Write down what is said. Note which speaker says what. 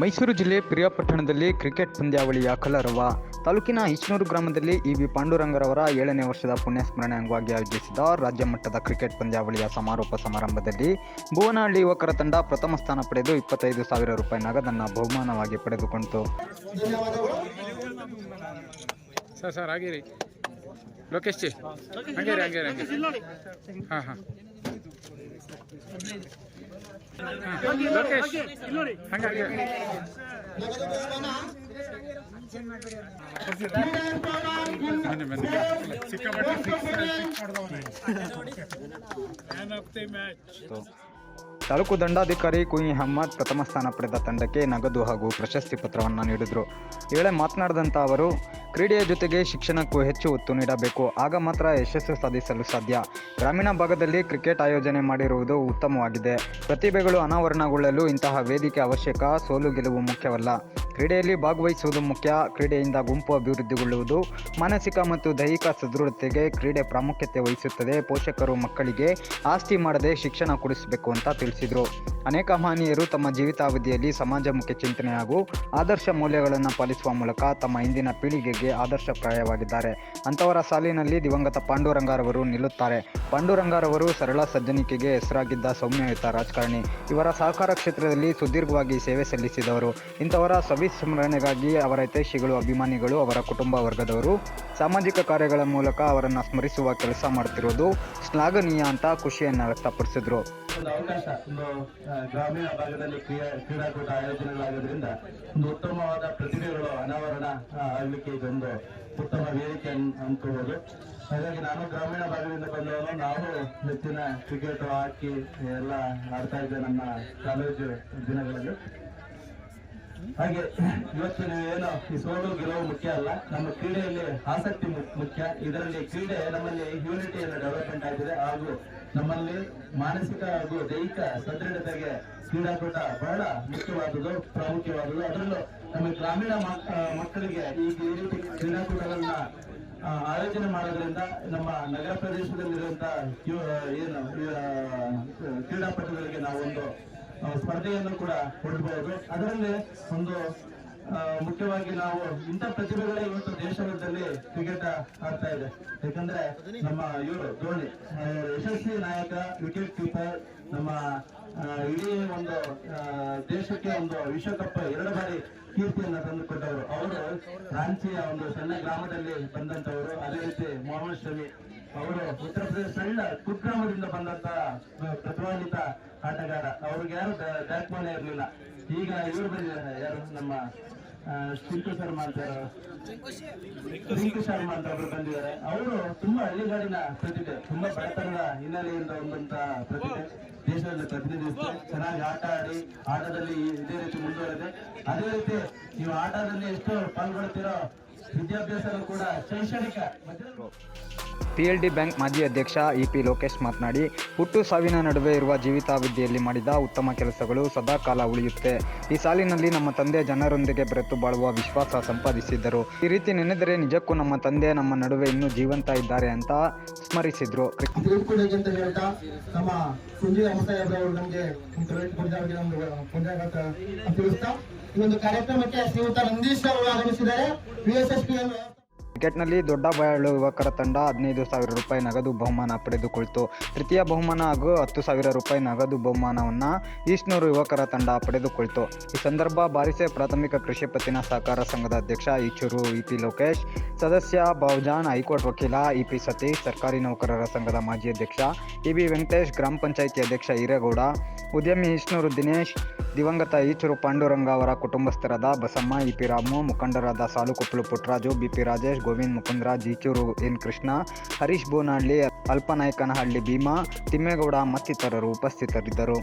Speaker 1: ಮೈಸೂರು ಜಿಲ್ಲೆ ಪಿರಿಯಾಪಟ್ಟಣದಲ್ಲಿ ಕ್ರಿಕೆಟ್ ಪಂದ್ಯಾವಳಿಯ ಕಲರವ ತಾಲೂಕಿನ ಇಚ್ನೂರು ಗ್ರಾಮದಲ್ಲಿ ಇ ವಿ ಪಾಂಡುರಂಗರವರ ಏಳನೇ ವರ್ಷದ ಪುಣ್ಯಸ್ಮರಣೆ ಅಂಗವಾಗಿ ಆಯೋಜಿಸಿದ ರಾಜ್ಯ ಮಟ್ಟದ ಕ್ರಿಕೆಟ್ ಪಂದ್ಯಾವಳಿಯ ಸಮಾರೋಪ ಸಮಾರಂಭದಲ್ಲಿ ಭುವನಹಳ್ಳಿ ಯುವಕರ ತಂಡ ಪ್ರಥಮ ಸ್ಥಾನ ಪಡೆದು ಇಪ್ಪತ್ತೈದು ಸಾವಿರ ರೂಪಾಯಿ ನಗದನ್ನು ಬಹುಮಾನವಾಗಿ ಪಡೆದುಕೊಂಡಿತು
Speaker 2: ಲೋಕೇಶ್ ಹಾಂ ಹಾಂ.
Speaker 1: ತಾಲೂಕು ದಂಡಾಧಿಕಾರಿ ಕುಯಿ ಅಹಮ್ಮದ್ ಪ್ರಥಮ ಸ್ಥಾನ ಪಡೆದ ತಂಡಕ್ಕೆ ನಗದು ಹಾಗೂ ಪ್ರಶಸ್ತಿ ಪತ್ರವನ್ನು ನೀಡಿದರು. ಈ ವೇಳೆ ಮಾತನಾಡಿದಂಥ ಅವರು ಕ್ರೀಡೆಯ ಜೊತೆಗೆ ಶಿಕ್ಷಣಕ್ಕೂ ಹೆಚ್ಚು ಒತ್ತು ನೀಡಬೇಕು. ಆಗ ಮಾತ್ರ ಯಶಸ್ಸು ಸಾಧಿಸಲು ಸಾಧ್ಯ. ಗ್ರಾಮೀಣ ಭಾಗದಲ್ಲಿ ಕ್ರಿಕೆಟ್ ಆಯೋಜನೆ ಮಾಡಿರುವುದು ಉತ್ತಮವಾಗಿದೆ. ಪ್ರತಿಭೆಗಳು ಅನಾವರಣಗೊಳ್ಳಲು ಇಂತಹ ವೇದಿಕೆ ಅವಶ್ಯಕ. ಸೋಲು ಗೆಲುವು ಮುಖ್ಯವಲ್ಲ. ಕ್ರೀಡೆಯಲ್ಲಿ ಭಾಗವಹಿಸುವುದು ಮುಖ್ಯ. ಕ್ರೀಡೆಯಿಂದ ಗುಂಪು ಅಭಿವೃದ್ಧಿಗೊಳ್ಳುವುದು ಮಾನಸಿಕ ಮತ್ತು ದೈಹಿಕ ಸದೃಢತೆಗೆ ಕ್ರೀಡೆ ಪ್ರಾಮುಖ್ಯತೆ ವಹಿಸುತ್ತದೆ. ಪೋಷಕರು ಮಕ್ಕಳಿಗೆ ಆಸ್ತಿ ಮಾಡದೆ ಶಿಕ್ಷಣ ಕೊಡಿಸಬೇಕು ಅಂತ ತಿಳಿಸಿದರು. ಅನೇಕ ಮಹನೀಯರು ತಮ್ಮ ಜೀವಿತಾವಧಿಯಲ್ಲಿ ಸಮಾಜಮುಖಿ ಚಿಂತನೆ ಹಾಗೂ ಆದರ್ಶ ಮೌಲ್ಯಗಳನ್ನು ಪಾಲಿಸುವ ಮೂಲಕ ತಮ್ಮ ಇಂದಿನ ಪೀಳಿಗೆಗೆ ಆದರ್ಶಪ್ರಾಯವಾಗಿದ್ದಾರೆ. ಅಂಥವರ ಸಾಲಿನಲ್ಲಿ ದಿವಂಗತ ಪಾಂಡುರಂಗಾರವರು ನಿಲ್ಲುತ್ತಾರೆ. ಪಾಂಡುರಂಗಾರವರು ಸರಳ ಸಜ್ಜನಿಕೆಗೆ ಹೆಸರಾಗಿದ್ದ ಸೌಮ್ಯಯುತ ರಾಜಕಾರಣಿ. ಇವರ ಸಹಕಾರ ಕ್ಷೇತ್ರದಲ್ಲಿ ಸುದೀರ್ಘವಾಗಿ ಸೇವೆ ಸಲ್ಲಿಸಿದವರು. ಇಂಥವರ ಸವಿಸ್ಮರಣೆಗಾಗಿ ಅವರ ಹಿತೈಷಿಗಳು, ಅಭಿಮಾನಿಗಳು, ಅವರ ಕುಟುಂಬ ವರ್ಗದವರು ಸಾಮಾಜಿಕ ಕಾರ್ಯಗಳ ಮೂಲಕ ಅವರನ್ನು ಸ್ಮರಿಸುವ ಕೆಲಸ ಮಾಡುತ್ತಿರುವುದು ಶ್ಲಾಘನೀಯ ಅಂತ ಖುಷಿಯನ್ನು ವ್ಯಕ್ತಪಡಿಸಿದರು.
Speaker 3: ಒಂದು ಅವಕಾಶ, ಒಂದು ಗ್ರಾಮೀಣ ಭಾಗದಲ್ಲಿ ಕ್ರೀಡಾ ಕ್ರೀಡಾಕೂಟ ಆಯೋಜನೆಗಳಾಗೋದ್ರಿಂದ ಒಂದು ಉತ್ತಮವಾದ ಪ್ರತಿಭೆಗಳು ಅನಾವರಣ ಆಗಲಿಕ್ಕೆ ಇದೊಂದು ಉತ್ತಮ ವೇದಿಕೆ ಅನ್- ಅನ್ಕೋಬಹುದು ಹಾಗಾಗಿ ನಾನು ಗ್ರಾಮೀಣ ಭಾಗದಿಂದ ಬಂದವನು, ನಾವು ಹೆಚ್ಚಿನ ಕ್ರಿಕೆಟ್ ಹಾಕಿ ಎಲ್ಲ ಆಡ್ತಾ ಇದ್ದೆ ನಮ್ಮ ಕಾಲೇಜು ದಿನಗಳಲ್ಲಿ. ಹಾಗೆ ಇವತ್ತು ನೀವೇನು ಈ ಸೋಲು ಗೆಲುವು ಮುಖ್ಯ ಅಲ್ಲ ನಮ್ಮ ಕ್ರೀಡೆಯಲ್ಲಿ ಆಸಕ್ತಿ ಮುಖ್ಯ. ಇದರಲ್ಲಿ ಕ್ರೀಡೆ ನಮ್ಮಲ್ಲಿ ಯೂನಿಟಿಯನ್ನು ಡೆವಲಪ್ಮೆಂಟ್ ಆಗಿದೆ ಹಾಗೂ ನಮ್ಮಲ್ಲಿ ಮಾನಸಿಕ ಹಾಗೂ ದೈಹಿಕ ಸದೃಢತೆಗೆ ಕ್ರೀಡಾಕೂಟ ಬಹಳ ಮುಖ್ಯವಾದುದು ಪ್ರಾಮುಖ್ಯವಾದುದು. ಅದರಲ್ಲೂ ನಮ್ಮ ಗ್ರಾಮೀಣ ಮಕ್ಕಳಿಗೆ ಈ ರೀತಿ ಕ್ರೀಡಾಕೂಟಗಳನ್ನ ಆಯೋಜನೆ ಮಾಡೋದ್ರಿಂದ ನಮ್ಮ ನಗರ ಪ್ರದೇಶದಲ್ಲಿರುವಂತಹ ಏನು ಆ, ಸ್ಪರ್ಧೆಯನ್ನು ಕೂಡ ಕೊಡಬಹುದು ಅದರಲ್ಲಿ ಒಂದು ಮುಖ್ಯವಾಗಿ ನಾವು ಇಂಥ ಪ್ರತಿಭೆಗಳೇ ಇವತ್ತು ದೇಶದಲ್ಲಿ ಕ್ರಿಕೆಟ್ ಆಡ್ತಾ ಇದೆ. ಯಾಕಂದ್ರೆ ನಮ್ಮ ಇವರು ಧೋನಿ ಯಶಸ್ವಿ ನಾಯಕ ವಿಕೆಟ್ ಕೀಪರ್ ನಮ್ಮ ಇಡೀ ಒಂದು ದೇಶಕ್ಕೆ ಒಂದು ವಿಶ್ವಕಪ್ ಎರಡು ಬಾರಿ ಕೀರ್ತಿಯನ್ನು ತಂದುಕೊಟ್ಟವರು. ಅವರು ರಾಂಚಿಯ ಒಂದು ಸಣ್ಣ ಗ್ರಾಮದಲ್ಲಿ ಬಂದಂತವರು ಅದೇ ರೀತಿ ಮೊಹಮ್ಮದ್ ಶಮಿ ಅವರು ಉತ್ತರ ಪ್ರದೇಶ ಸಣ್ಣ ಕುಗ್ರಾಮದಿಂದ ಬಂದಂತ ಪ್ರತಿಭಾನ್ವಿತ ಆಟಗಾರ. ಅವ್ರಿಗೆ ಯಾರು ಬ್ಯಾಟ್ಮನ್ ಇರಲಿಲ್ಲ. ಈಗ ಇವರು ಬಂದಿದ್ದಾರೆ. ಯಾರು? ನಮ್ಮ ಶಿಂಕು ಶರ್ಮಾ ಅಂತ ಶರ್ಮ ಶರ್ಮಾ ಅಂತ ಅವರು ಬಂದಿದ್ದಾರೆ. ಅವರು ತುಂಬಾ ಹಳ್ಳಿಗಾಡಿನ ಪ್ರತಿಭೆ, ತುಂಬಾ ಬಡತನದ ಹಿನ್ನೆಲೆಯಿಂದ ಒಂದಂತ ಪ್ರತಿಭೆ. ದೇಶದಲ್ಲಿ ಪ್ರತಿನಿಧಿಸುತ್ತೆ ಚೆನ್ನಾಗಿ ಆಟ ಆಡಿ ಆಟದಲ್ಲಿ ಇದೇ ರೀತಿ ಮುಂದುವರೆದೆ. ಅದೇ ರೀತಿ ನೀವು ಆಟದಲ್ಲಿ ಎಷ್ಟು ಪಾಲ್ಗೊಳ್ತೀರೋ ವಿದ್ಯಾಭ್ಯಾಸ ಕೂಡ ಶೈಕ್ಷಣಿಕ
Speaker 1: ಪಿ ಡಿ ಬ್ಯಾಂಕ್ ಮಾಜಿ ಅಧ್ಯಕ್ಷ ಇ ಪಿ ಲೋಕೇಶ್ ಮಾತನಾಡಿ, ಹುಟ್ಟು ಸಾವಿನ ನಡುವೆ ಇರುವ ಜೀವಿತಾವಧಿಯಲ್ಲಿ ಮಾಡಿದ ಉತ್ತಮ ಕೆಲಸಗಳು ಸದಾ ಕಾಲ ಉಳಿಯುತ್ತೆ. ಈ ಸಾಲಿನಲ್ಲಿ ನಮ್ಮ ತಂದೆ ಜನರೊಂದಿಗೆ ಬೆರೆತು ಬಾಳುವ ವಿಶ್ವಾಸ ಸಂಪಾದಿಸಿದ್ದರು. ಈ ರೀತಿ ನೆನೆದರೆ ನಿಜಕ್ಕೂ ನಮ್ಮ ತಂದೆ ನಮ್ಮ ನಡುವೆ ಇನ್ನೂ ಜೀವಂತ ಇದ್ದಾರೆ ಅಂತ ಸ್ಮರಿಸಿದ್ರು.
Speaker 4: ಈ ಒಂದು ಕಾರ್ಯಕ್ರಮಕ್ಕೆ ನಂದೀಶ್ ಅವರು ಆಗಮಿಸಿದ್ದಾರೆ.
Speaker 1: ಕ್ರಿಕೆಟ್ನಲ್ಲಿ ದೊಡ್ಡ ಬಯಲು ಯುವಕರ ತಂಡ ಹದಿನೈದು ಸಾವಿರ ರೂಪಾಯಿ ನಗದು ಬಹುಮಾನ ಪಡೆದುಕೊಳ್ತು. ತೃತೀಯ ಬಹುಮಾನ ಹಾಗೂ ಹತ್ತು ಸಾವಿರ ರೂಪಾಯಿ ನಗದು ಬಹುಮಾನವನ್ನು ಈಶ್ನೂರು ಯುವಕರ ತಂಡ ಪಡೆದುಕೊಳ್ತು. ಈ ಸಂದರ್ಭ ಬಾರಿಸೆ ಪ್ರಾಥಮಿಕ ಕೃಷಿ ಪತ್ತಿನ ಸಹಕಾರ ಸಂಘದ ಅಧ್ಯಕ್ಷ ಈಚೂರು ಇ ಪಿ ಲೋಕೇಶ್, ಸದಸ್ಯ ಬೌಜಾನ್ ಹೈಕೋರ್ಟ್ ವಕೀಲ ಇ ಪಿ ಸತೀಶ್, ಸರ್ಕಾರಿ ನೌಕರರ ಸಂಘದ ಮಾಜಿ ಅಧ್ಯಕ್ಷ ಇ ಬಿ ವೆಂಕಟೇಶ್, ಗ್ರಾಮ ಪಂಚಾಯಿತಿ ಅಧ್ಯಕ್ಷ ಹಿರೇಗೌಡ ಉದ್ಯಮಿ ಈಶ್ನೂರು ದಿನೇಶ್ ದಿವಂಗತ ಈಚೂರು ಪಾಂಡುರಂಗ ಅವರ ಕುಟುಂಬಸ್ಥರಾದ ಬಸಮ್ಮ ಇ ಪಿ ರಾಮು, ಮುಖಂಡರಾದ ಸಾಲುಕೊಪ್ಪಲು ಪುಟ್ಟರಾಜು ಬಿ ಪಿ ರಾಜೇಶ್, ಗೋವಿಂದ್ ಮುಕುಂದ್ರಾಜ್ ಈಚೂರು ಎನ್. ಕೃಷ್ಣ, ಹರೀಶ್ ಬೋನಹಳ್ಳಿ, ಅಲ್ಪನಾಯಕನಹಳ್ಳಿ ಭೀಮಾ, ತಿಮ್ಮೇಗೌಡ ಮತ್ತಿತರರು ಉಪಸ್ಥಿತರಿದ್ದರು.